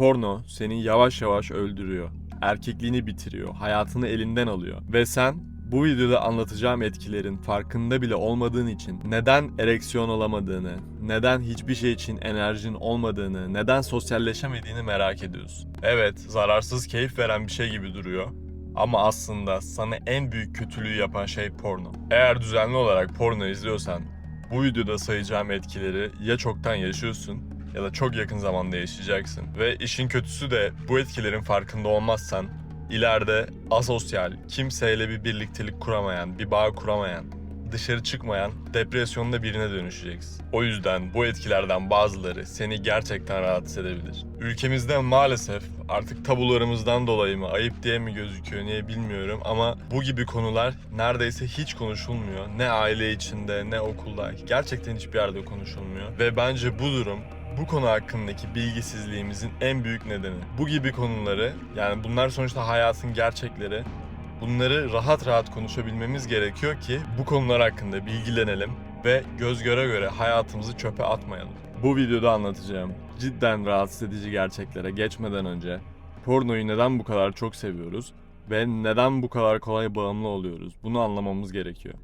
Porno seni yavaş yavaş öldürüyor. Erkekliğini bitiriyor, hayatını elinden alıyor. Ve sen bu videoda anlatacağım etkilerin farkında bile olmadığın için neden ereksiyon alamadığını, neden hiçbir şey için enerjin olmadığını, neden sosyalleşemediğini merak ediyorsun. Evet, zararsız keyif veren bir şey gibi duruyor. Ama aslında sana en büyük kötülüğü yapan şey porno. Eğer düzenli olarak porno izliyorsan bu videoda sayacağım etkileri ya çoktan yaşıyorsun ya da çok yakın zamanda yaşayacaksın. Ve işin kötüsü de bu etkilerin farkında olmazsan ileride asosyal, kimseyle bir birliktelik kuramayan, bir bağ kuramayan, dışarı çıkmayan, depresyonda birine dönüşeceksin. O yüzden bu etkilerden bazıları seni gerçekten rahatsız edebilir. Ülkemizde maalesef artık tabularımızdan dolayı mı, ayıp diye mi gözüküyor niye bilmiyorum ama bu gibi konular neredeyse hiç konuşulmuyor. Ne aile içinde ne okulda. Gerçekten hiçbir yerde konuşulmuyor. Ve bence bu durum bu konu hakkındaki bilgisizliğimizin en büyük nedeni. Bu gibi konuları yani bunlar sonuçta hayatın gerçekleri. Bunları rahat rahat konuşabilmemiz gerekiyor ki bu konular hakkında bilgilenelim ve göz göre göre hayatımızı çöpe atmayalım. Bu videoda anlatacağım cidden rahatsız edici gerçeklere geçmeden önce pornoyu neden bu kadar çok seviyoruz ve neden bu kadar kolay bağımlı oluyoruz bunu anlamamız gerekiyor.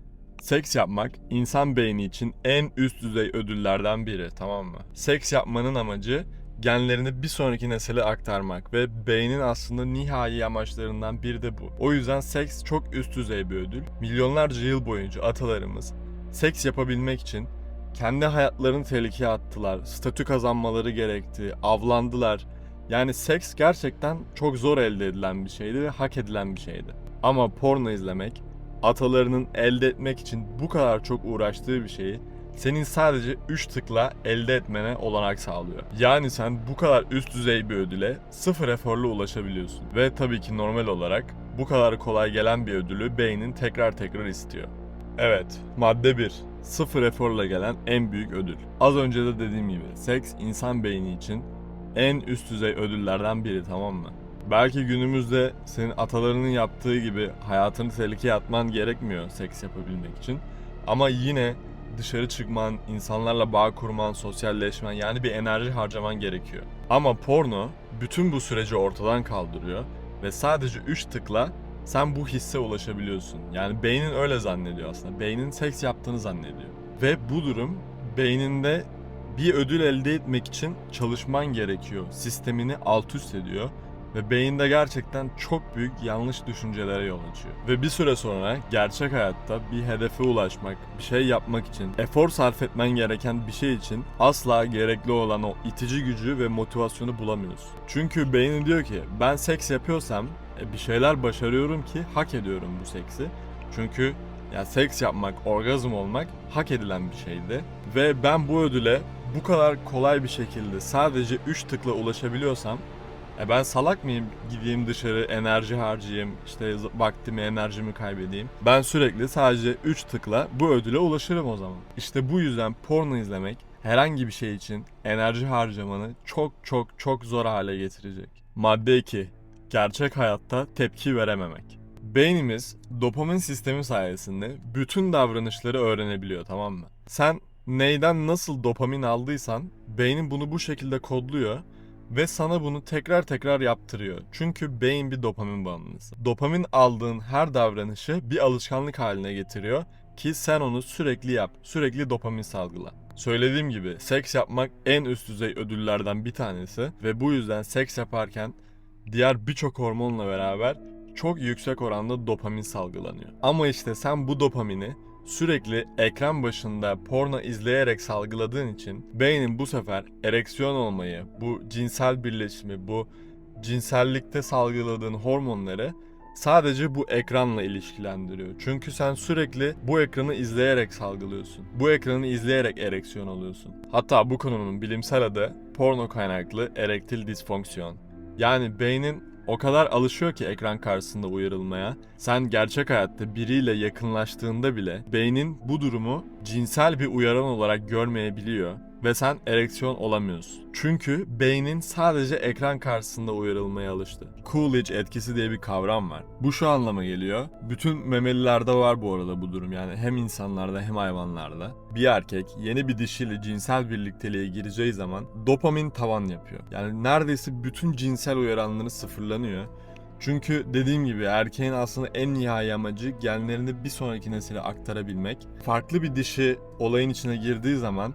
Seks yapmak insan beyni için en üst düzey ödüllerden biri tamam mı? Seks yapmanın amacı genlerini bir sonraki nesile aktarmak ve beynin aslında nihai amaçlarından biri de bu. O yüzden seks çok üst düzey bir ödül. Milyonlarca yıl boyunca atalarımız seks yapabilmek için kendi hayatlarını tehlikeye attılar. Statü kazanmaları gerekti, avlandılar. Yani seks gerçekten çok zor elde edilen bir şeydi ve hak edilen bir şeydi. Ama porno izlemek atalarının elde etmek için bu kadar çok uğraştığı bir şeyi senin sadece 3 tıkla elde etmene olanak sağlıyor. Yani sen bu kadar üst düzey bir ödüle sıfır eforla ulaşabiliyorsun. Ve tabii ki normal olarak bu kadar kolay gelen bir ödülü beynin tekrar tekrar istiyor. Evet, madde 1. Sıfır eforla gelen en büyük ödül. Az önce de dediğim gibi seks insan beyni için en üst düzey ödüllerden biri tamam mı? Belki günümüzde senin atalarının yaptığı gibi hayatını tehlikeye atman gerekmiyor seks yapabilmek için. Ama yine dışarı çıkman, insanlarla bağ kurman, sosyalleşmen yani bir enerji harcaman gerekiyor. Ama porno bütün bu süreci ortadan kaldırıyor ve sadece 3 tıkla sen bu hisse ulaşabiliyorsun. Yani beynin öyle zannediyor aslında. Beynin seks yaptığını zannediyor. Ve bu durum beyninde bir ödül elde etmek için çalışman gerekiyor. Sistemini alt üst ediyor ve beyinde gerçekten çok büyük yanlış düşüncelere yol açıyor. Ve bir süre sonra gerçek hayatta bir hedefe ulaşmak, bir şey yapmak için efor sarf etmen gereken bir şey için asla gerekli olan o itici gücü ve motivasyonu bulamıyorsun. Çünkü beynin diyor ki ben seks yapıyorsam e, bir şeyler başarıyorum ki hak ediyorum bu seksi. Çünkü ya seks yapmak, orgazm olmak hak edilen bir şeydi. Ve ben bu ödüle bu kadar kolay bir şekilde sadece 3 tıkla ulaşabiliyorsam e ben salak mıyım? Gideyim dışarı enerji harcayayım, işte vaktimi, enerjimi kaybedeyim. Ben sürekli sadece 3 tıkla bu ödüle ulaşırım o zaman. İşte bu yüzden porno izlemek herhangi bir şey için enerji harcamanı çok çok çok zor hale getirecek. Madde 2. Gerçek hayatta tepki verememek. Beynimiz dopamin sistemi sayesinde bütün davranışları öğrenebiliyor tamam mı? Sen neyden nasıl dopamin aldıysan beynin bunu bu şekilde kodluyor ve sana bunu tekrar tekrar yaptırıyor. Çünkü beyin bir dopamin bağımlısı. Dopamin aldığın her davranışı bir alışkanlık haline getiriyor ki sen onu sürekli yap. Sürekli dopamin salgıla. Söylediğim gibi seks yapmak en üst düzey ödüllerden bir tanesi ve bu yüzden seks yaparken diğer birçok hormonla beraber çok yüksek oranda dopamin salgılanıyor. Ama işte sen bu dopamini sürekli ekran başında porno izleyerek salgıladığın için beynin bu sefer ereksiyon olmayı, bu cinsel birleşimi, bu cinsellikte salgıladığın hormonları sadece bu ekranla ilişkilendiriyor. Çünkü sen sürekli bu ekranı izleyerek salgılıyorsun. Bu ekranı izleyerek ereksiyon alıyorsun. Hatta bu konunun bilimsel adı porno kaynaklı erektil disfonksiyon. Yani beynin o kadar alışıyor ki ekran karşısında uyarılmaya. Sen gerçek hayatta biriyle yakınlaştığında bile beynin bu durumu cinsel bir uyaran olarak görmeyebiliyor ve sen ereksiyon olamıyorsun. Çünkü beynin sadece ekran karşısında uyarılmaya alıştı. Coolidge etkisi diye bir kavram var. Bu şu anlama geliyor. Bütün memelilerde var bu arada bu durum. Yani hem insanlarda hem hayvanlarda. Bir erkek yeni bir dişiyle cinsel birlikteliğe gireceği zaman dopamin tavan yapıyor. Yani neredeyse bütün cinsel uyaranları sıfırlanıyor. Çünkü dediğim gibi erkeğin aslında en nihai amacı genlerini bir sonraki nesile aktarabilmek. Farklı bir dişi olayın içine girdiği zaman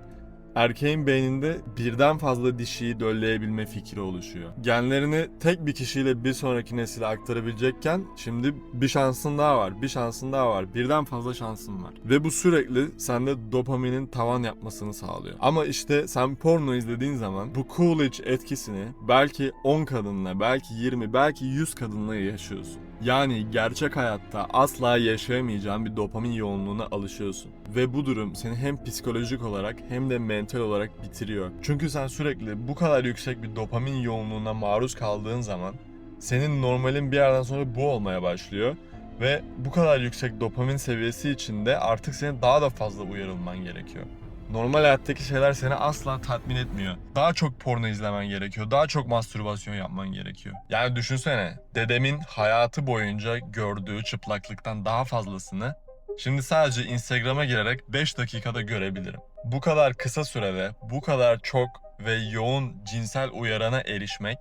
erkeğin beyninde birden fazla dişiyi dölleyebilme fikri oluşuyor. Genlerini tek bir kişiyle bir sonraki nesile aktarabilecekken şimdi bir şansın daha var, bir şansın daha var, birden fazla şansın var. Ve bu sürekli sende dopaminin tavan yapmasını sağlıyor. Ama işte sen porno izlediğin zaman bu Coolidge etkisini belki 10 kadınla, belki 20, belki 100 kadınla yaşıyorsun. Yani gerçek hayatta asla yaşayamayacağın bir dopamin yoğunluğuna alışıyorsun. Ve bu durum seni hem psikolojik olarak hem de mental olarak bitiriyor. Çünkü sen sürekli bu kadar yüksek bir dopamin yoğunluğuna maruz kaldığın zaman senin normalin bir yerden sonra bu olmaya başlıyor. Ve bu kadar yüksek dopamin seviyesi içinde artık senin daha da fazla uyarılman gerekiyor. Normal hayattaki şeyler seni asla tatmin etmiyor. Daha çok porno izlemen gerekiyor. Daha çok mastürbasyon yapman gerekiyor. Yani düşünsene, dedemin hayatı boyunca gördüğü çıplaklıktan daha fazlasını şimdi sadece Instagram'a girerek 5 dakikada görebilirim. Bu kadar kısa sürede, bu kadar çok ve yoğun cinsel uyarana erişmek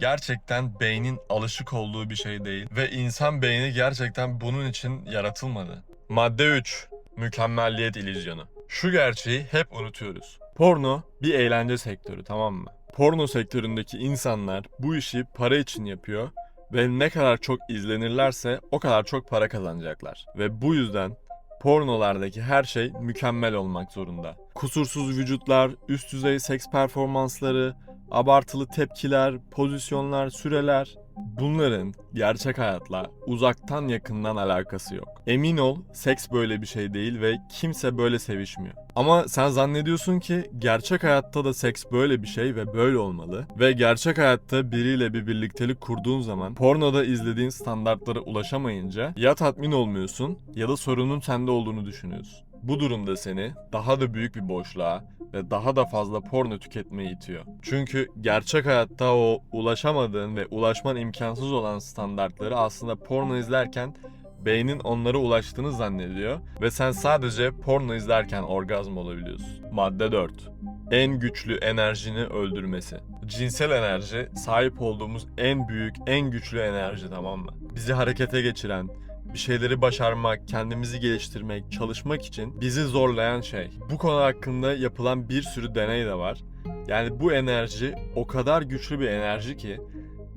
gerçekten beynin alışık olduğu bir şey değil ve insan beyni gerçekten bunun için yaratılmadı. Madde 3. Mükemmelliyet illüzyonu. Şu gerçeği hep unutuyoruz. Porno bir eğlence sektörü tamam mı? Porno sektöründeki insanlar bu işi para için yapıyor ve ne kadar çok izlenirlerse o kadar çok para kazanacaklar. Ve bu yüzden pornolardaki her şey mükemmel olmak zorunda. Kusursuz vücutlar, üst düzey seks performansları, abartılı tepkiler, pozisyonlar, süreler bunların gerçek hayatla uzaktan yakından alakası yok. Emin ol seks böyle bir şey değil ve kimse böyle sevişmiyor. Ama sen zannediyorsun ki gerçek hayatta da seks böyle bir şey ve böyle olmalı. Ve gerçek hayatta biriyle bir birliktelik kurduğun zaman pornoda izlediğin standartlara ulaşamayınca ya tatmin olmuyorsun ya da sorunun sende olduğunu düşünüyorsun. Bu durumda seni daha da büyük bir boşluğa ve daha da fazla porno tüketmeye itiyor. Çünkü gerçek hayatta o ulaşamadığın ve ulaşman imkansız olan standartları aslında porno izlerken beynin onlara ulaştığını zannediyor ve sen sadece porno izlerken orgazm olabiliyorsun. Madde 4. En güçlü enerjini öldürmesi. Cinsel enerji sahip olduğumuz en büyük, en güçlü enerji tamam mı? Bizi harekete geçiren, bir şeyleri başarmak, kendimizi geliştirmek, çalışmak için bizi zorlayan şey. Bu konu hakkında yapılan bir sürü deney de var. Yani bu enerji o kadar güçlü bir enerji ki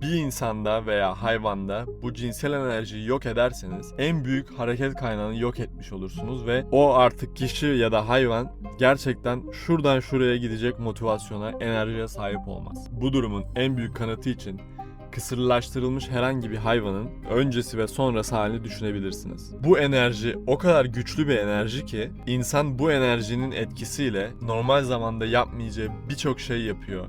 bir insanda veya hayvanda bu cinsel enerjiyi yok ederseniz en büyük hareket kaynağını yok etmiş olursunuz ve o artık kişi ya da hayvan gerçekten şuradan şuraya gidecek motivasyona, enerjiye sahip olmaz. Bu durumun en büyük kanıtı için kısırlaştırılmış herhangi bir hayvanın öncesi ve sonrası halini düşünebilirsiniz. Bu enerji o kadar güçlü bir enerji ki insan bu enerjinin etkisiyle normal zamanda yapmayacağı birçok şey yapıyor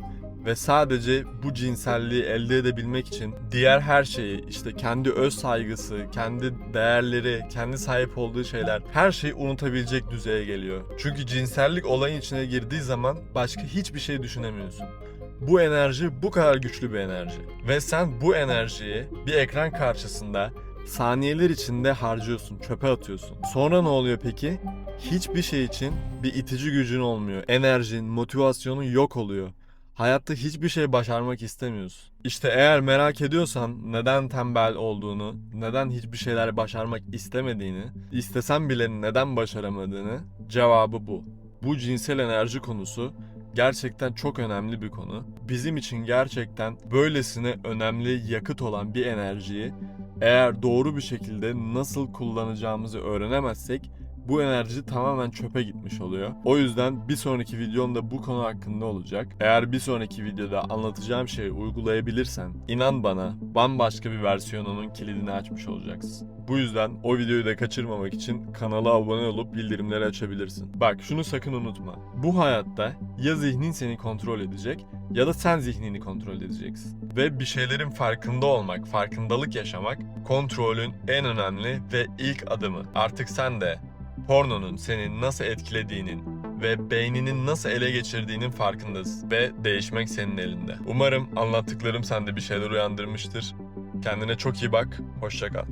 ve sadece bu cinselliği elde edebilmek için diğer her şeyi işte kendi öz saygısı, kendi değerleri, kendi sahip olduğu şeyler her şeyi unutabilecek düzeye geliyor. Çünkü cinsellik olayın içine girdiği zaman başka hiçbir şey düşünemiyorsun. Bu enerji bu kadar güçlü bir enerji. Ve sen bu enerjiyi bir ekran karşısında saniyeler içinde harcıyorsun, çöpe atıyorsun. Sonra ne oluyor peki? Hiçbir şey için bir itici gücün olmuyor. Enerjin, motivasyonun yok oluyor. Hayatta hiçbir şey başarmak istemiyorsun. İşte eğer merak ediyorsan neden tembel olduğunu, neden hiçbir şeyler başarmak istemediğini, istesen bile neden başaramadığını cevabı bu. Bu cinsel enerji konusu gerçekten çok önemli bir konu. Bizim için gerçekten böylesine önemli yakıt olan bir enerjiyi eğer doğru bir şekilde nasıl kullanacağımızı öğrenemezsek bu enerji tamamen çöpe gitmiş oluyor. O yüzden bir sonraki videom da bu konu hakkında olacak. Eğer bir sonraki videoda anlatacağım şeyi uygulayabilirsen inan bana bambaşka bir versiyonunun kilidini açmış olacaksın. Bu yüzden o videoyu da kaçırmamak için kanala abone olup bildirimleri açabilirsin. Bak şunu sakın unutma. Bu hayatta ya zihnin seni kontrol edecek ya da sen zihnini kontrol edeceksin. Ve bir şeylerin farkında olmak, farkındalık yaşamak kontrolün en önemli ve ilk adımı. Artık sen de pornonun seni nasıl etkilediğinin ve beyninin nasıl ele geçirdiğinin farkındasın ve değişmek senin elinde. Umarım anlattıklarım sende bir şeyler uyandırmıştır. Kendine çok iyi bak, hoşça kal.